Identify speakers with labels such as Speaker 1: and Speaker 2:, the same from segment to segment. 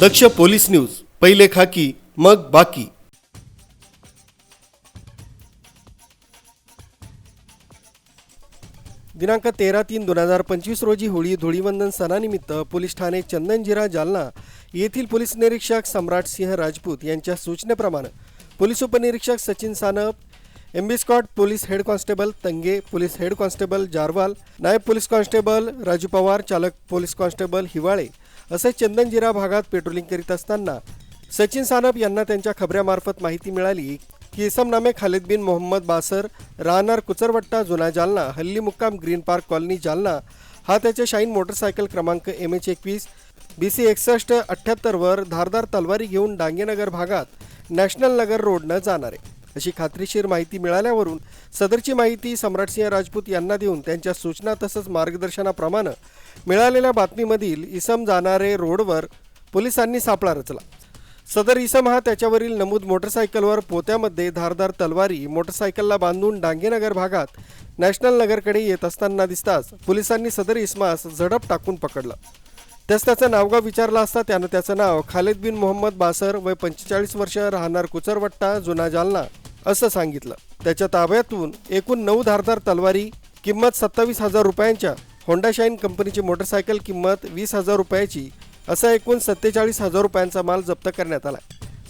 Speaker 1: दक्ष police news पहिले खाकी मग बाकी. दिनांक तेरा तीन दोन हजार पंचवीस रोजी होळी धुळीवंदन सणानिमित्त पोलीस ठाणे चंदनजिरा जालना येथील पोलीस निरीक्षक सम्राट सिंह राजपूत यांच्या सूचनेप्रमाणे पोलीस उपनिरीक्षक Sachin Sanap M B squad police head constable Tange police head constable Jarwal नायब पोलीस कॉन्स्टेबल राजू पवार चालक पोलीस कॉन्स्टेबल हिवाळे असे चंदनजिरा भागात पेट्रोलिंग करीत असताना सचिन सानप यांना त्यांच्या खबऱ्यामार्फत माहिती मिळाली की इसमनामे खालिद बिन मोहम्मद बासर राहणार कुचरवट्टा जुना जालना हल्ली मुक्काम ग्रीन पार्क कॉलनी जालना हा त्याच्या शाईन मोटरसायकल क्रमांक एम एच एकवीस बी सी एकसष्ट अठ्ठ्याहत्तरवर धारदार तलवारी घेऊन डांगेनगर भागात नॅशनल नगर रोडनं जाणार. आहे अशी खात्रीशीर माहिती मिळाल्यावरून सदरची माहिती सम्राटसिंह राजपूत यांना देऊन त्यांच्या सूचना तसंच मार्गदर्शनाप्रमाणे मिळालेल्या बातमीमधील इसम जाणारे रोडवर पोलिसांनी सापळा रचला. सदर इसम हा त्याच्यावरील नमूद मोटरसायकलवर पोत्यामध्ये धारदार तलवारी मोटरसायकलला बांधून डांगेनगर भागात नॅशनल नगरकडे येत असताना दिसताच पोलिसांनी सदर इसमास झडप टाकून पकडलं. त्याच त्याचं नावगाव विचारलं असता त्यानं त्याचं नाव खालिद बिन मोहम्मद बासर वय पंचेचाळीस वर्ष राहणार कुचरवट्टा जुना जालना असं सांगितलं. त्याच्या ताब्यातून एकूण नऊ धारदार तलवारी किंमत सत्तावीस हजार रुपयांच्या होंडा शाईन कंपनीची मोटरसायकल किंमत वीस हजार रुपयाची असा एकूण सत्तेचाळीस हजार रुपयांचा माल जप्त करण्यात आला.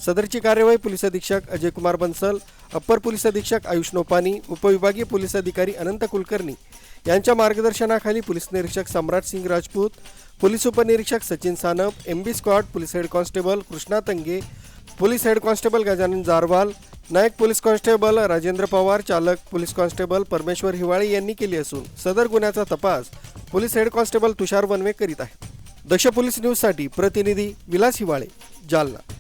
Speaker 1: सदरची कार्यवाही पोलीस अधीक्षक अजय कुमार बन्सल अप्पर पोलीस अधीक्षक आयुष नोपानी उपविभागीय पोलीस अधिकारी अनंत कुलकर्णी यांच्या मार्गदर्शनाखाली पोलीस निरीक्षक सम्राट सिंग राजपूत पोलीस उपनिरीक्षक Sachin Sanap M B squad police head constable Krishna Tange police head constable Gajanan Jarwal Naik police constable Rajendra Pawar चालक पोलीस कॉन्स्टेबल परमेश्वर हिवाळे यांनी केली असून सदर गुन्ह्याचा तपास police head constable Tushar Wanve करीत आहेत. दक्ष पोलीस न्यूजसाठी प्रतिनिधी विलास हिवाळे जालना.